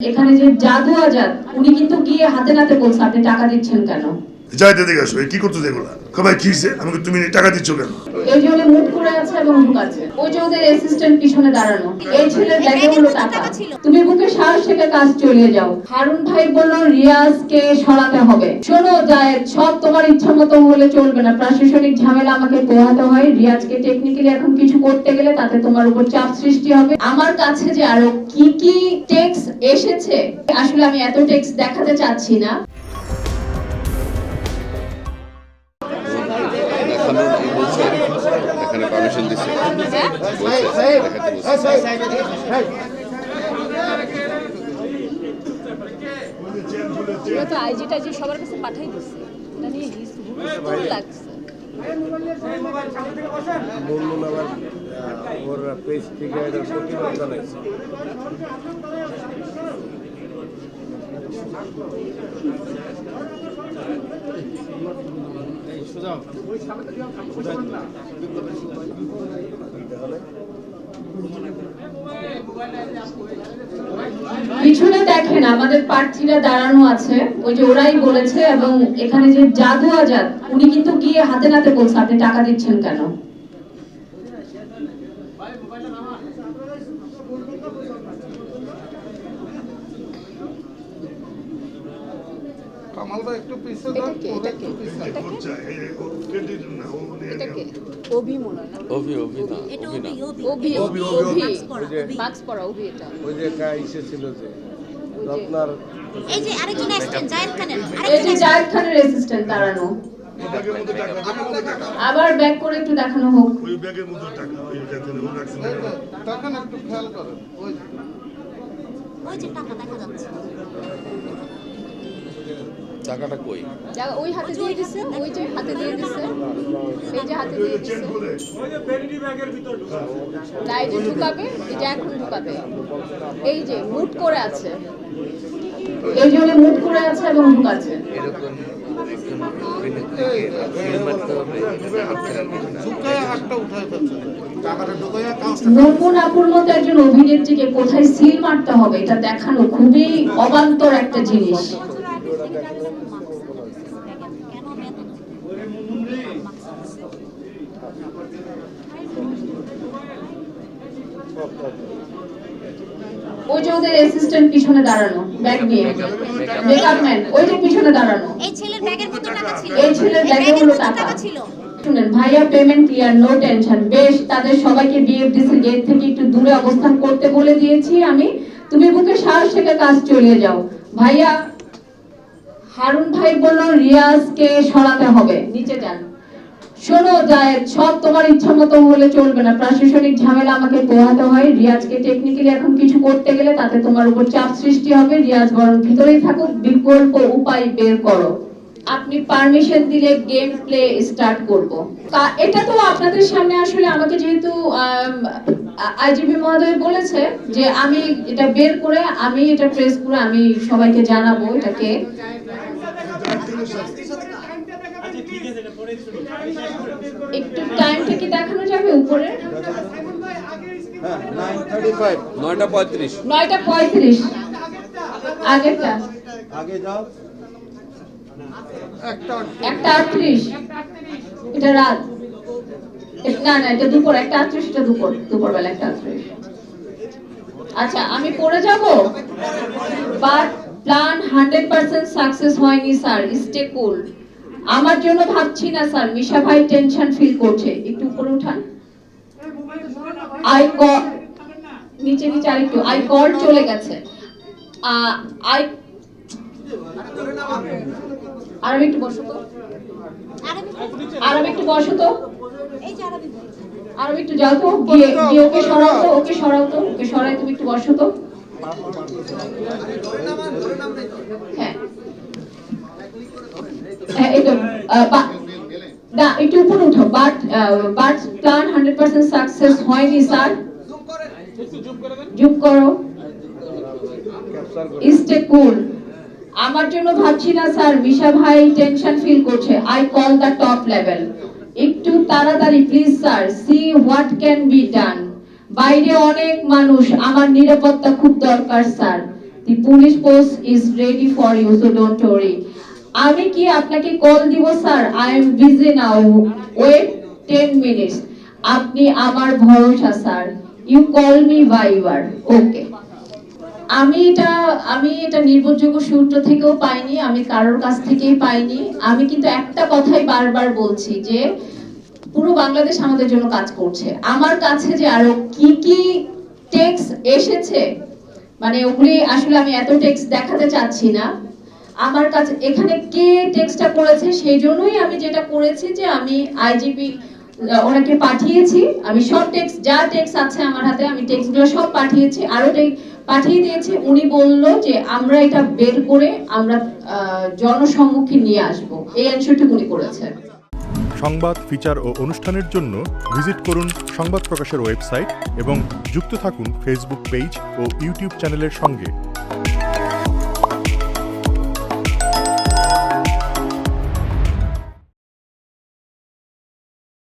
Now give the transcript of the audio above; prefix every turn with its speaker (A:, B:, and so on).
A: এখানে যে জাদু আজাদ উনি কিন্তু গিয়ে হাতে নাতে বলছে আপনি টাকা দিচ্ছেন কেন?
B: যাইতে দেখে আসো কি করতো এগুলা? কবাই কি হয়েছে আমাকে তুমি টাকা দিচ্ছ কেন?
A: এই মুখ করে আছে এবং ঢুকাচ্ছে ওই যে ওদের অ্যাসিস্ট্যান্ট পিছনে দাঁড়ানো। এই ছেলের ব্যাগে হলো টাকা তুমি বুকে সাহস থেকে কাজ চালিয়ে যাও। হারুন ভাই বলল রিয়াজকে সরাতে হবে। শোনো জায়েদ সব তোমার ইচ্ছা মতো হলে চলবে না। প্রশাসনিক ঝামেলা আমাকে পোহাতে হয়। রিয়াজকে টেকনিক্যালি এখন কিছু করতে গেলে তাতে তোমার উপর চাপ সৃষ্টি হবে। আমার কাছে যে আরও কি কি টেক্স এসেছে আসলে আমি এত টেক্স দেখাতে চাচ্ছি না।
C: দেখানো বলছে এখানে পারমিশন দিচ্ছে বলছে দেখাতে
D: তো আইজি টাইজি সবার কাছে পাঠাই দিচ্ছে এটা নিয়ে লাগছে।
E: বললেন আবার ওর পেজ থেকে প্রতিবাদ জানাইছে।
A: পিছনে দেখেন, আমাদের প্রার্থীরা দাঁড়ানো আছে। ওই যে ওরাই বলেছে এবং এখানে যে জাদু আজাদ উনি কিন্তু গিয়ে হাতে নাতে বলছে, আপনি টাকা দিচ্ছেন কেন?
F: কামাল ভাই একটু
D: এটা
F: যান ওরা
D: এটা
F: একটু
D: কে? এটা কে? অভি মনে না?
C: অভি অভি না অভি না।
D: অভি
E: অভি,
D: অভি মাস্ক পরা অভি। এটা।
E: ওই যে একটা ইসে ছিল যে আপনার
G: এই যে আরেকজন আসছেন জায়েদ খানের
A: এই যে
G: আরেকজন
A: জায়েদ খানের অ্যাসিস্ট্যান্ট দাঁড়ানো। আবার ব্যাক করে একটু দেখানো হোক।
B: ওই ব্যাগের মধ্যে টাকা, ওই যাতে ও রাখছে না।
F: একটু খেয়াল করেন ওই
G: ওই যে টাকা দেখা যাচ্ছে।
C: টাকাটা কই?
D: যা- ওই হাতে দিয়ে দিছে ওই যে হাতে দিয়ে দিছে এই যে হাতে দিয়ে দিছে। না এই যে ঢুকাবে এই যে এখন ঢুকাবে। এই যে মুট করে আছে।
A: এই যে উনি মুখ করে আছে এবং ঢুকাচ্ছে একজন অভিনেত্রীকে কোথায় সিল মারতে হবে এটা দেখানো খুবই অবান্তর একটা জিনিস
G: কেন আমি এত
A: ওই যে ওদের অ্যাসিস্ট্যান্ট পিছনে দাঁড়ানো ব্যাগ নিয়ে। মেকআপ ম্যান ওই যে পিছনে দাঁড়ানো।
G: এই ছেলের ব্যাগের মধ্যে টাকা ছিল?
A: এই ছেলের ব্যাগে
G: ব্যাগের
A: হলো টাকা।
G: টাকা ছিল?
A: শুনেন ভাইয়া পেমেন্ট ক্লিয়ার নো টেনশন বেশ তাদের সবাইকে বিএফডিসি গেট থেকে একটু দূরে অবস্থান করতে বলে দিয়েছি আমি। তুমি বুকে সাহস থেকে কাজ চালিয়ে যাও। ভাইয়া হারুন ভাই বলল রিয়াজকে সরাতে হবে। নিচে যান। শোনো, জায়েদ, সব তোমার ইচ্ছা মতো হলে চলবে না। প্রশাসনিক ঝামেলা আমাকে পোহাতে হয়। রিয়াজকে টেকনিক্যালি এখন কিছু করতে গেলে তাতে তোমার উপর চাপ সৃষ্টি হবে। রিয়াজ বরং ভিতরেই থাকুক, বিকল্প উপায় বের করো। আপনি পারমিশন দিলে গেম প্লে স্টার্ট করব এটা তো আপনাদের সামনে আসলে আমাকে যেহেতু আইজিপি মহোদয় বলেছে যে আমি এটা বের করে, আমি এটা প্রেস করে আমি সবাইকে জানাব এটাকে। একটু টাইমটা কি দেখানো যাবে উপরে?
C: নয়টা পঁয়ত্রিশ।
A: নয়টা পঁয়ত্রিশ। আগেরটা?
E: আগে যাও।
F: একটা
A: একটা আটত্রিশ। এটা রাত। না না এটা দুপুর। একটা আটত্রিশ এটা দুপুর। দুপুর বেলা একটা আটত্রিশ। আচ্ছা আমি পড়ে যাব? But plan hundred percent success হয়নি স্যার স্টে কুল আমার জন্য ভাবছি না, স্যার। মিশা ভাই টেনশন ফিল করছে। একটু উপরে উঠান। আই কল নিচে নিচে আরেকটু। আই কল চলে গেছে। আই আর আমি একটু বসো তো। আর আমি একটু বসো তো। আর আমি একটু যাও তো। গিয়ে ওকে সরাও তো, ওকে সরাও তো। ওকে সরাই তুমি একটু বসো তো হ্যাঁ হ্যাঁ এই তো আহ, বা- না, একটু উপরে উঠো। But but plan hundred percent success হয়নি স্যার জুম করো। কুল আমার জন্য ভাবছি না স্যার ভাই টেনশন ফিল করছে। I call the top level একটু তাড়াতাড়ি please sir see what can be done বাইরে অনেক মানুষ। আমার নিরাপত্তা খুব দরকার sir the police post is ready for you so don't worry আমি কি আপনাকে কল দিব sir I am busy now wait ten minutes আপনি আমার ভরসা স্যার ইউ কল মি ভাইবার ওকে আমি এটা আমি এটা নির্ভরযোগ্য সূত্র থেকেও পাইনি, আমি কারোর কাছ থেকেই পাইনি। আমি কিন্তু একটা কথাই বারবার বলছি যে, পুরো বাংলাদেশ আমাদের জন্য কাজ করছে। আমার কাছে যে আরও কি কি টেক্স এসেছে মানে ওগুলি আসলে আমি এত টেক্স দেখাতে চাচ্ছি না। আমার কাছে এখানে কে টেক্সটটা করেছে সেই জন্যই আমি যেটা করেছি যে আমি আইজিপি ওনাকে পাঠিয়েছি। আমি সব টেক্স যা টেক্স আছে আমার হাতে, আমি টেক্সগুলো সব পাঠিয়েছি। আরও টেক্স পাঠিয়ে দিয়েছি, উনি বলল যে আমরা এটা বের করে আমরা জনসম্মুখে নিয়ে আসব। এই অ্যানসারটুকু উনি করেছেন।
H: সংবাদ ফিচার ও অনুষ্ঠানের জন্য ভিজিট করুন সংবাদ প্রকাশের ওয়েবসাইট এবং যুক্ত থাকুন ফেসবুক পেজ ও ইউটিউব চ্যানেলের সঙ্গে।